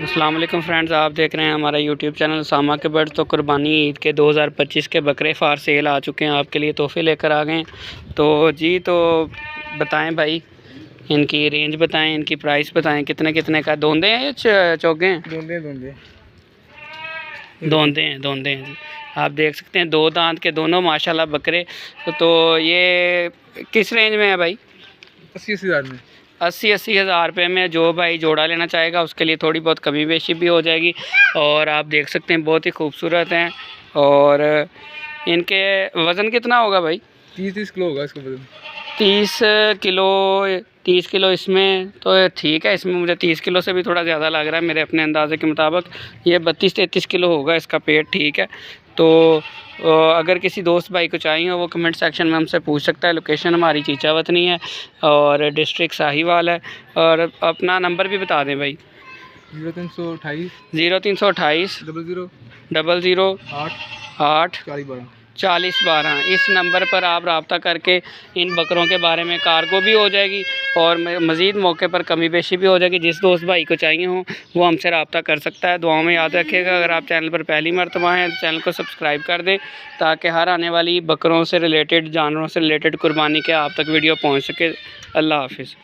السلام علیکم فرینڈز آپ دیکھ رہے ہیں ہمارا یوٹیوب چینل ساما کے برڈ تو قربانی عید کے دو ہزار پچیس کے بکرے فار سیل آ چکے ہیں آپ کے لیے تحفے لے کر آ گئے ہیں۔ تو جی تو بتائیں بھائی ان کی رینج بتائیں ان کی پرائس بتائیں کتنے کتنے کا؟ دوندے ہیں یا چ- چوگے ہیں؟ دھوندے دھوندے دوندے ہیں دوندے ہیں جی۔ آپ دیکھ سکتے ہیں دو دانت کے دونوں ماشاءاللہ بکرے۔ تو یہ کس رینج میں ہے بھائی؟ اسی اسی ہزار میں۔ اسی اسی ہزار روپے میں جو بھائی جوڑا لینا چاہے گا اس کے لیے تھوڑی بہت کمی بیشی بھی ہو جائے گی اور آپ دیکھ سکتے ہیں بہت ہی خوبصورت ہیں اور ان کے وزن کتنا ہوگا بھائی؟ تیس تیس کلو ہوگا اس کا وزن۔ تیس کلو تیس کلو اس میں تو ٹھیک ہے اس میں مجھے تیس کلو سے بھی تھوڑا زیادہ لگ رہا ہے میرے اپنے اندازے کے مطابق۔ یہ بتیس تینتیس کلو ہوگا اس کا پیٹ ٹھیک ہے۔ تو اگر کسی دوست بھائی کو چاہیے وہ کمنٹ سیکشن میں ہم سے پوچھ سکتا ہے لوکیشن ہماری چیچا وطنی ہے اور ڈسٹرکٹ ساہیوال ہے۔ اور اپنا نمبر بھی بتا دیں بھائی۔ زیرو تین سو اٹھائیس۔ زیرو تین سو اٹھائیس۔ Double zero. ڈبل زیرو آٹھ۔ آٹھ چالیس بارہ۔ اس نمبر پر آپ رابطہ کر کے ان بکروں کے بارے میں کارگو بھی ہو جائے گی اور مزید موقع پر کمی بیشی بھی ہو جائے گی۔ جس دوست بھائی کو چاہیے ہوں وہ ہم سے رابطہ کر سکتا ہے۔ دعاؤں میں یاد رکھیے گا اگر آپ چینل پر پہلی مرتبہ ہیں تو چینل کو سبسکرائب کر دیں تاکہ ہر آنے والی بکروں سے ریلیٹڈ جانوروں سے ریلیٹڈ قربانی کے آپ تک ویڈیو پہنچ سکے۔ اللہ حافظ۔